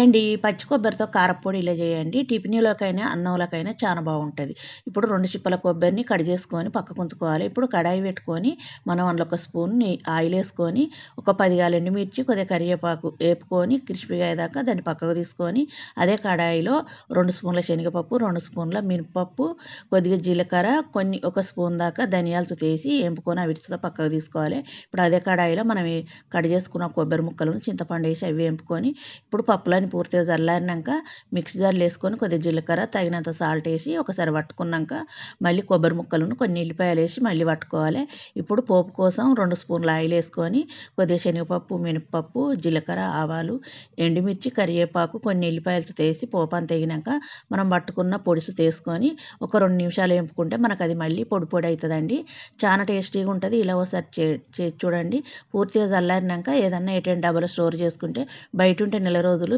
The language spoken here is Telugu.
అండ్ ఈ పచ్చి కొబ్బరితో కారపొడి ఇలా చేయండి టిఫిన్లోకైనా అన్నంలోకైనా చాలా బాగుంటుంది. ఇప్పుడు రెండు చిప్పల కొబ్బరిని కట్ చేసుకొని పక్కకు ఉంచుకోవాలి ఇప్పుడు కడాయి పెట్టుకొని మనం అందులో ఒక స్పూన్ ఆయిల్ వేసుకొని ఒక పది ఎండుమిర్చి కొద్దిగా కరివేపాకు వేపుకొని క్రిస్పీగా అయ్యేదాకా దాన్ని పక్కకు తీసుకొని అదే కడాయిలో రెండు స్పూన్ల శనగపప్పు రెండు స్పూన్ల మినపప్పు కొద్దిగా జీలకర్ర కొన్ని ఒక స్పూన్ దాకా ధనియాలు తీసి వేపుకొని అవి పక్కకు తీసుకోవాలి. ఇప్పుడు అదే కడాయిలో మనం కట్ చేసుకున్న కొబ్బరి ముక్కలను చింతపండు వేసి అవి వేపుకొని ఇప్పుడు పప్పులని పూర్తిగా చల్లారినాక మిక్సీ జార్లు వేసుకొని కొద్దిగా జీలకర్ర తగినంత సాల్ట్ వేసి ఒకసారి పట్టుకున్నాక మళ్ళీ కొబ్బరి ముక్కలను కొన్ని ఉల్లిపాయలు వేసి మళ్ళీ పట్టుకోవాలి. ఇప్పుడు పోపు కోసం రెండు స్పూన్ల ఆయిల్ వేసుకొని కొద్దిగా శనగపప్పు మినపప్పు జీలకర్ర ఆవాలు ఎండుమిర్చి కరివేపాకు కొన్ని ఉల్లిపాయలు తీసి పోపు అంత తెగినాక మనం పట్టుకున్న పొడుసు తీసుకొని ఒక రెండు నిమిషాలు వేపుకుంటే మనకు అది మళ్ళీ పొడి పొడి అవుతుందండి. చాలా టేస్టీగా ఉంటుంది. ఇలా ఒకసారి చే చూడండి. పూర్తిగా చల్లారినాక ఏదన్నా ఎటైనా డబ్బులు స్టోర్ చేసుకుంటే బయట ఉంటే నెల రోజులు